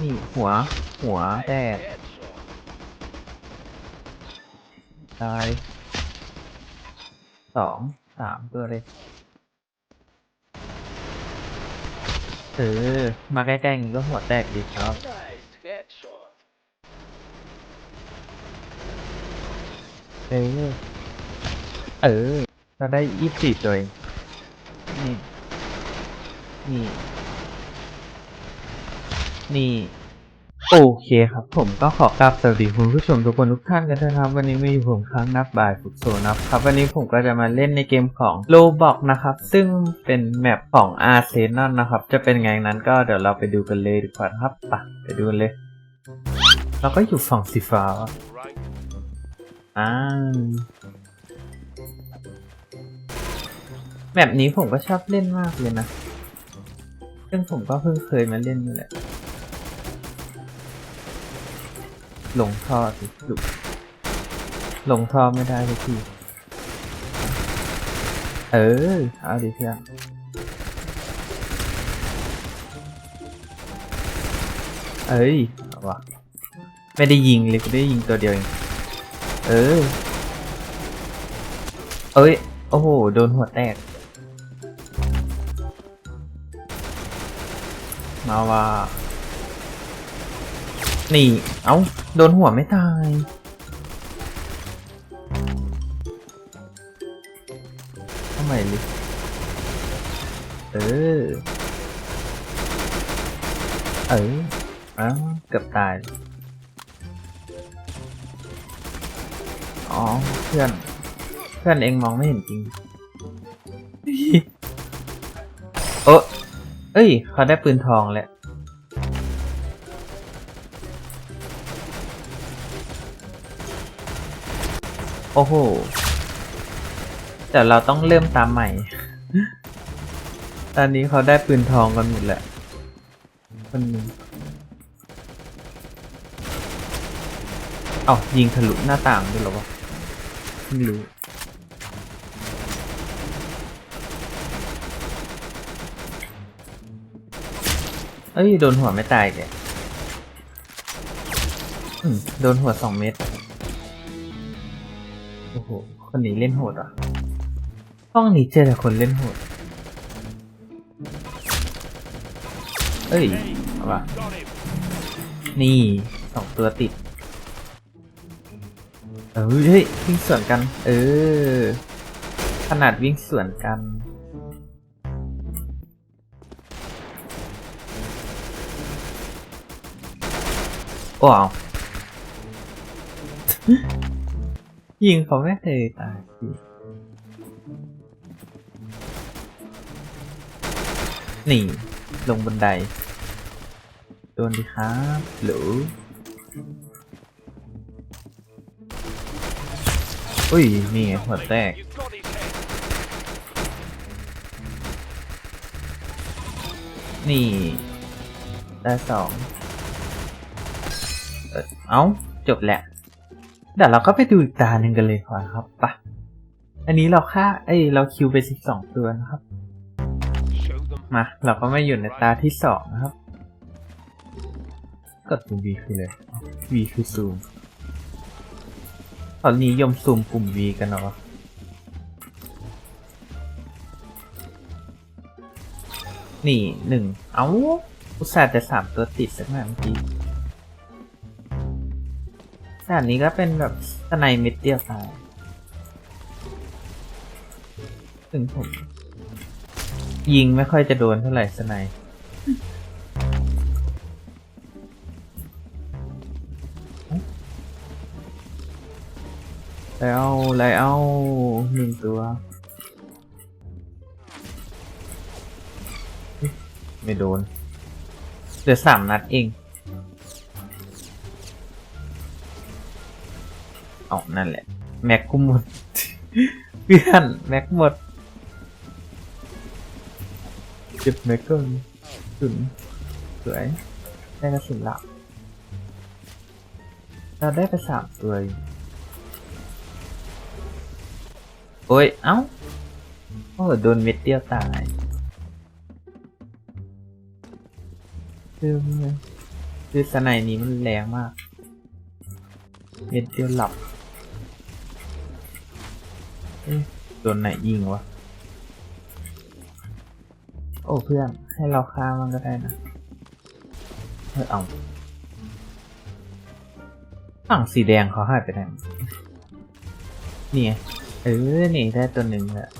นี่หัว หัวแตกตายสองสามตัวเลยเออมาใกล้ๆอย่างนี้ก็หัวแตกดีครับเออเออเราได้ยี่สิบตัวเองนี่นี่ นี่ โอเคครับผมก็ขอกราบสวัสดีคุณผู้ชมทุกคนทุกท่านกันนะครับ วันนี้มีอยู่ผมครั้งนับบ่ายฝึกโซนับครับ วันนี้ผมก็จะมาเล่นในเกมของโลบอกนะครับ ซึ่งเป็นแมปของอาร์เซนอลนะครับ จะเป็นไงนั้นก็เดี๋ยวเราไปดูกันเลยดีกว่าครับไปไปดูเลย เราก็อยู่ฝั่งสีฟ้าอ่าแบบนี้ผมก็ชอบเล่นมากเลยนะ ซึ่งผมก็เพิ่งเคยมาเล่นนี่แหละ ลงท่อสิลุกลงท่อไม่ได้สักทีเออ เอาดิเพื่อนเอ้ยเอาวะไม่ได้ยิงเลยกูได้ยิงตัวเดียวเอง เออ เอ้ย โอ้โห โดนหัวแตก มาว่า นี่ เอ้า โดนหัวไม่ตาย ทำไมลิเออ เอออ้าวเกือบตาย อ๋อ เพื่อน เพื่อนเองมองไม่เห็นจริงโอ้เอ้ย เขาได้ปืนทองแล้ว โอ้โห แต่เราต้องเริ่มตามใหม่ ตอนนี้เขาได้ปืนทองกันหมดแหละคนนึงเอ้ายิงทะลุหน้าต่างด้วยหรอวะไม่รู้เอ้ย โดนหัวไม่ตายแกโดนหัวสองเม็ด อ้โห คนนี้เล่นโหดอะ ห้องนี้เจอแต่คนเล่นโหด เอ้ยเอาวะนี่สองตัวติด เออเฮ้ยวิ่งสวนกัน เออ ขนาดวิ่งสวนกันว้าว ยิงเขาไม่เคยตายนี่ ลงบันไดโดนดีครับหรืออุ้ย นี่หัวแตกนี่ ได้สอง เอ่อเอ้า จบแหละ เดี๋ยวเราก็ไปดูอีกตาหนึ่งกันเลยก่อนครับไปะอันนี้เราค่าเอ้ยเราคิวไปสิบสองตัวนะครับ มา เราก็ม่อยู่ในตาที่สองนะครับ กดปุ่ม V คือเลย V คือซูมตอนนี้ยมซูมปุ่ม V กันเนาะนี่หนึ่ง เอ้าอุตส่าห์จะสามตัวติดสักหน่อยเมื่อกี้ แต่อันนี้ก็เป็นแบบสไนม็ดเดียวตายถึงผม ยิงไม่ค่อยจะโดนเท่าไหร่สไนป์แล้วแล้วหนึ่งตัว ไม่โดน เหลือสามนัดเอง เอานั่นแหละ แม็กกูหมด เพื่อนแม็กหมดเก็บแม็กเกิลสุนสวยได้กระสุนละเราได้ไปสามตัวโอ้ย เอ้า โอ้โดนเม็ดเดียวตายเติมเลยเติคือสไนนี้มันแรงมาก เม็ดเดียวหลับ เอ๊ะโดนไหนยิงวะ โอ้เพื่อน ให้เราฆ่ามันก็ได้นะเออเอาฝั่งสีแดงเขาหายไปไหนนี่ไงเออ นี่ได้ตัวหนึ่งแหละ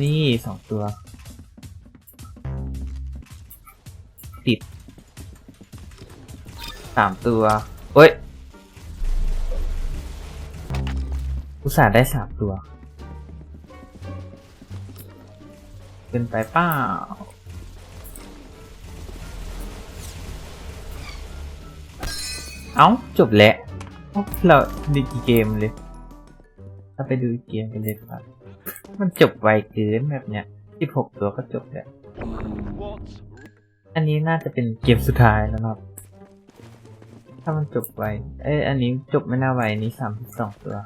นี่สองตัว ติดสามตัวเอ้ย อุตส่าห์ได้สามตัว เป็นไปเปล่าเอ้า จบแล้วเราดูกี่เกมเลยถ้าไปดูเกมกันเลยครับมันจบไวเกินแบบเนี้ยสิบหกตัวก็จบแล้ว อันนี้น่าจะเป็นเกมสุดท้ายแล้วครับ ถ้ามันจบไว เอ้ย อันนี้จบไม่น่าไวอันนี้สามสองตัว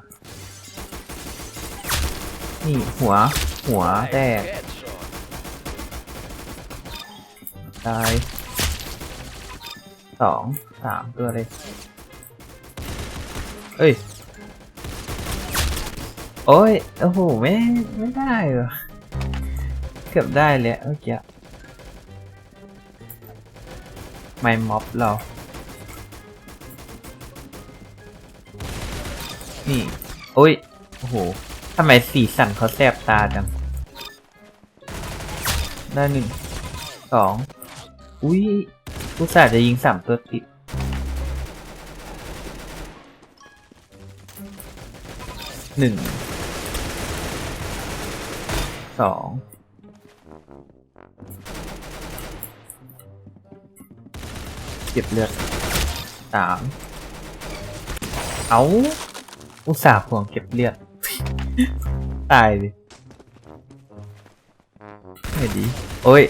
นี่หัว หัวแตกตายสองสามตัวเลย เอ้ย โอ้ย โอ้โห ไม่ ไม่ได้เหรอ เกือบได้เลยเมื่อกี้ไม่ม็อบเรา นี่ โอ้ย โอ้โห ทำไมสีสันเขาแสบตาจังได้หนึ่งสองอุ้ยอุตส่าห์จะยิงสามตัวติดหนึ่งสองเก็บเลือดสามเอาอุตส่าห์ห่วงเก็บเลือด ตายดิไม่ดี โอ้ย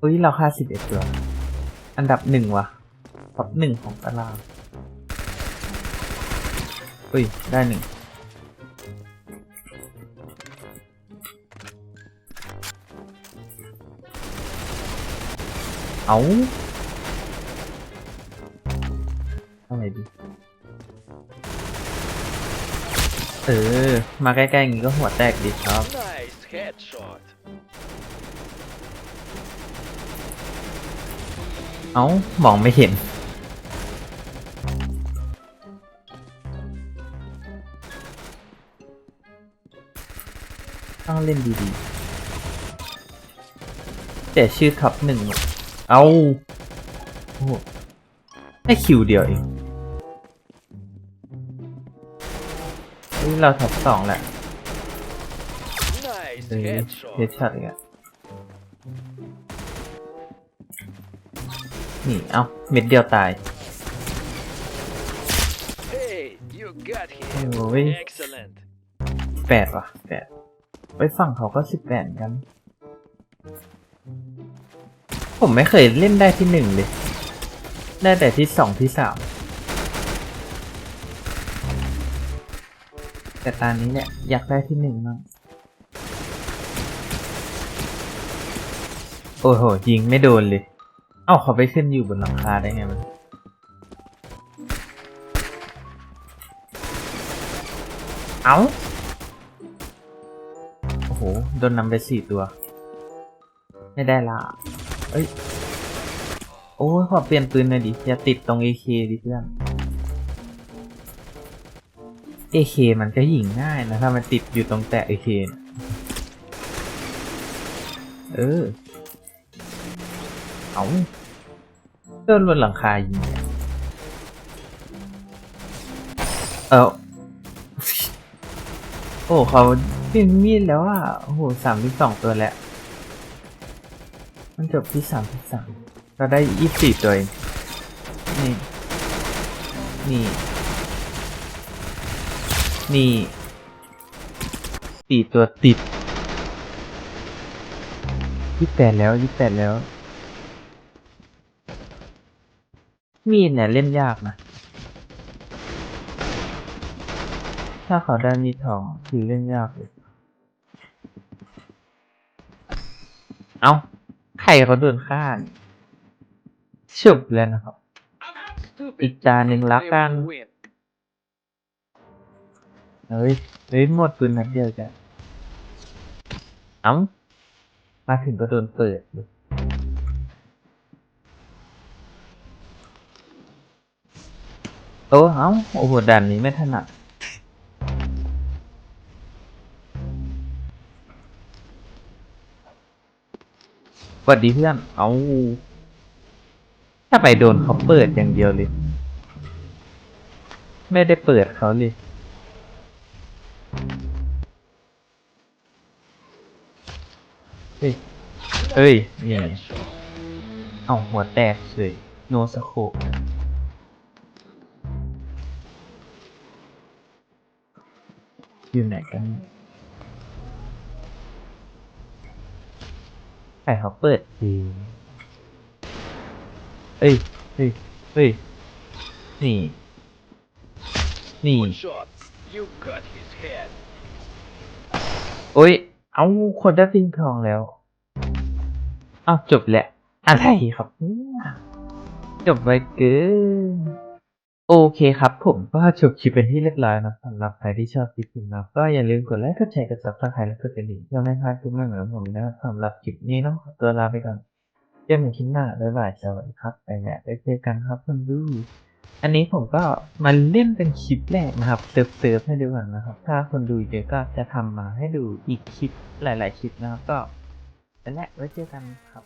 อุ้ยเราค่าสิบเอ็ดตัว อันดับหนึ่งวะท็อปหนึ่งของตารางอุ้ย ได้หนึ่งเอา เออ มาใกล้ๆอย่างนี้ก็หัวแตกดีครับ Nice headshot. เอ้ามองไม่เห็น ต้องเล่นดีๆ แต่ชื่อท็อปหนึ่งหมดเอาโอ้โหได้คิวเดียวเอง เฮ้ยเราท็อปสองแหละ Nice เออเฮ headshot. ดช็อตอีกอะนี่ เอ้าเม็ดเดียวตาย Hey, you got him. Oh, eh. Excellent. แปดว่ะแปดไปฝั่งเขาก็สิบแปดกัน ผมไม่เคยเล่นได้ที่หนึ่งเลย ได้แต่ที่สองที่สาม แต่ตอนนี้เนี่ยอยากได้ที่หนึ่งมั้งโอ้โห ยิงไม่โดนเลย เอ้าเขาไปขึ้นอยู่บนหลังคาได้ไงมันเอ้าโอ้โห โดนนำไปสี่ตัว ไม่ได้ละเอ้ย โอ้ย ขอเปลี่ยนปืนหน่อยดิ อย่าติดตรง AK ดิเพื่อน AK มันก็ยิงง่ายนะ ถ้ามันติดอยู่ตรงแตะ AK นะเออ เอาโดนบนหลังคายิงเนี่ยเออโอ้เขาเป็นมีดแล้วอะโอ้โหสามที่สองตัวแล้วมันจบที่สามที่สามเราได้ยี่สิบสี่ตัวเองนี่ นี่ นี่สี่ตัวติดยี่แปดแล้วยี่แปดแล้ว มีดเนี่ยเล่นยากนะ ถ้าเขาได้มีทองคือเล่นยากเลย เอาใครเขาโดนฆ่านี่ฉุบเลยนะครับ อีกจานหนึ่งละกัน เฮ้ยเฮ้ยหมดปืนนัดเดียวจ้ะเอ้ามาถึงก็โดนเปิดเลยโอ้เอ้าโอ้โหด่านนี้ไม่ถนัดสวัสดีเพื่อน เอาถ้าไปโดนเขาเปิดอย่างเดียวเลย ไม่ได้เปิดเขาเลย เฮ้ย เอ้ยนี่ไง Headshot. เอาหัวแตกเฉยโนสโคปอยู่ไหนกันใครเขาเปิดดีเอ้ย เฮ้ย เฮ้ย นี่ นี่ Good shot. You got his head. โอ้ย เอาคนได้ปิงทองแล้วอ้าวจบแล้ว อะไรครับเนี่ยจบไปเกินโอเคครับผมก็จบคลิปเป็นที่เรียบร้อยนะสำหรับใครที่ชอบคลิปนี้นะก็อย่าลืมกดไลค์กดแชร์กดซับสไครต์และกดกระดิ่งเพื่อไม่พลาดคลิปใหม่ของผมนะสำหรับคลิปนี้ต้องขอตัวลาไปก่อนเจอกันคลิปหน้าบ๊ายบายสวัสดีครับไปแล้วได้เจอกันครับเพื่อนดู อันนี้ผมก็มาเล่นเป็นคลิปแรกนะครับเซิร์ฟเซิร์ฟให้ดูก่อนนะครับ ถ้าคนดูเยอะก็จะทำมาให้ดูอีกคลิปหลาย ๆ คลิปนะครับก็นั่นแหละไว้เจอกันครับ